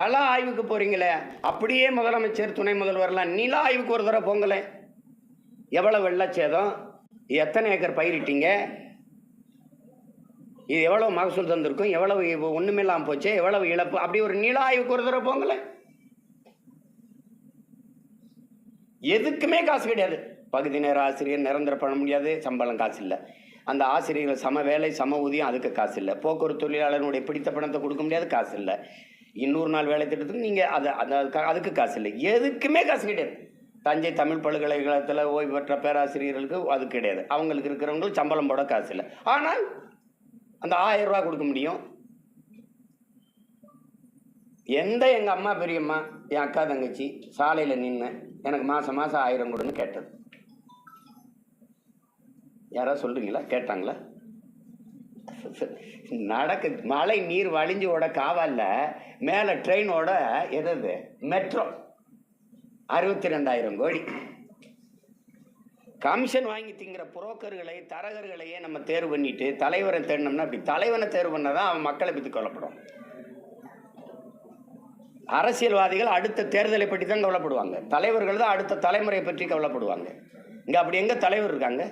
கள ஆய்வுக்கு போறீங்களே? அப்படியே முதலமைச்சர் துணை முதல்வர்லாம் நில ஆய்வுக்கு ஒரு தடவை போங்களேன் எவ்வளவு வெள்ளச்சேதம்? எத்தனை ஏக்கர் பயிரிட்டீங்க? இது எவ்வளவு மகசூல் தந்திருக்கும்? எவ்வளவு ஒண்ணுமில்லாம போச்சு? எவ்வளவு இழப்பு? அப்படி ஒரு நில ஆய்வுக்கு ஒரு தடவை போங்களேன் எதுக்குமே காசு கிடையாது. பகுதி நேர ஆசிரியர் நிரந்தர பண்ண முடியாது சம்பளம் காசு இல்லை. அந்த ஆசிரியர்கள் சம வேலை சம ஊதியம் அதுக்கு காசு இல்லை. போக்குவரத்து தொழிலாளர்களுடைய பிடித்த பணத்தை கொடுக்க முடியாது காசு இல்லை. இன்னொரு நாள் வேலை திட்டத்துக்கு நீங்கள் அதை அந்த அதுக்கு- காசு இல்லை. எதுக்குமே காசு கிடையாது. தஞ்சை தமிழ் பல்கலைக்கழகத்தில் ஓய்வு பெற்ற பேராசிரியர்களுக்கு அது கிடையாது. அவங்களுக்கு இருக்கிறவங்களுக்கு சம்பளம் போட காசு இல்லை. ஆனால் அந்த ஆயிரம் ரூபா கொடுக்க முடியும். எந்த எங்கள் அம்மா பெரியம்மா என் அக்கா தங்கச்சி சாலையில் நின்று எனக்கு மாதம் மாதம் ஆயிரம் கொடுன்னு கேட்டது. யாராவது சொல்கிறீங்களா கேட்டாங்களா? நடக்கு மழை நீர் வழிஞ்சு ஓட காவல்ல மேலே ட்ரெயினோட எதது மெட்ரோ அறுபத்தி ரெண்டாயிரம் கோடி. கமிஷன் வாங்கி திங்கிற புரோக்கர்களை தரகர்களையே நம்ம தேர்வு பண்ணிட்டு தலைவரை தேடினோம்னா அப்படி தலைவனை தேர்வு பண்ணாதான் அவன் மக்களை பற்றி கொல்லப்படும். அரசியல்வாதிகள் அடுத்த தேர்தலை பற்றி தான் கவலைப்படுவாங்க. தலைவர்கள் தான் அடுத்த தலைமுறையை பற்றி கவலைப்படுவாங்க. இங்கே அப்படி எங்கே தலைவர் இருக்காங்க?